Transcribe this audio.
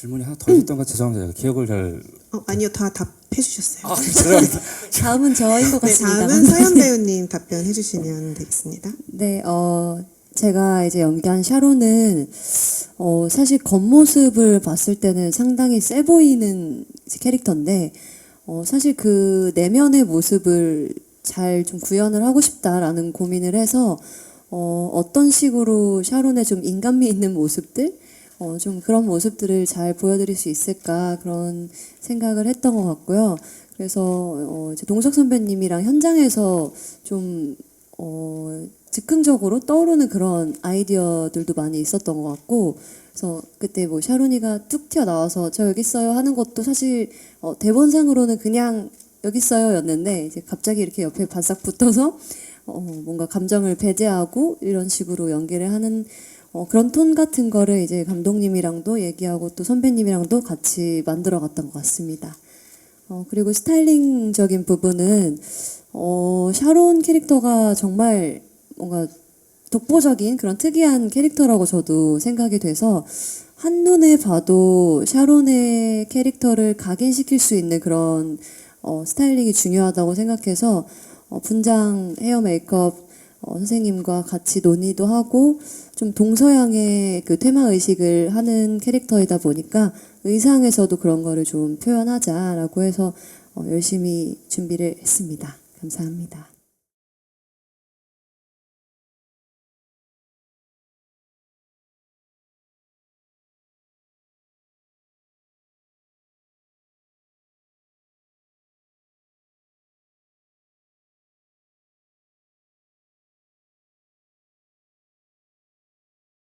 질문이 하나 더 있었던 가 죄송합니다. 제가 기억을 잘. 어, 아니요, 다 답해 주셨어요. 아, 죄송합니다. 다음은 저인 것 네, 같습니다. 다음은 서현 배우님 답변해 주시면 되겠습니다. 네, 어, 제가 이제 연기한 샤론은, 어, 사실 겉모습을 봤을 때는 상당히 세 보이는 캐릭터인데, 어, 사실 그 내면의 모습을 잘 좀 구현을 하고 싶다라는 고민을 해서, 어, 어떤 식으로 샤론의 좀 인간미 있는 모습들, 어, 좀 그런 모습들을 잘 보여드릴 수 있을까 그런 생각을 했던 것 같고요. 그래서 어, 동석 선배님이랑 현장에서 좀 어, 즉흥적으로 떠오르는 그런 아이디어들도 많이 있었던 것 같고, 그래서 그때 뭐 샤론이가 뚝 튀어나와서 저 여기 있어요 하는 것도 사실 어, 대본상으로는 그냥 여기 있어요 였는데 이제 갑자기 이렇게 옆에 바싹 붙어서 어, 뭔가 감정을 배제하고 이런 식으로 연기를 하는 어, 그런 톤 같은 거를 이제 감독님이랑도 얘기하고 또 선배님이랑도 같이 만들어 갔던 것 같습니다. 어, 그리고 스타일링적인 부분은 어, 샤론 캐릭터가 정말 뭔가 독보적인 그런 특이한 캐릭터라고 저도 생각이 돼서 한눈에 봐도 샤론의 캐릭터를 각인시킬 수 있는 그런 어, 스타일링이 중요하다고 생각해서 어, 분장 헤어 메이크업 어, 선생님과 같이 논의도 하고 좀 동서양의 그 테마 의식을 하는 캐릭터이다 보니까 의상에서도 그런 거를 좀 표현하자라고 해서 어, 열심히 준비를 했습니다. 감사합니다.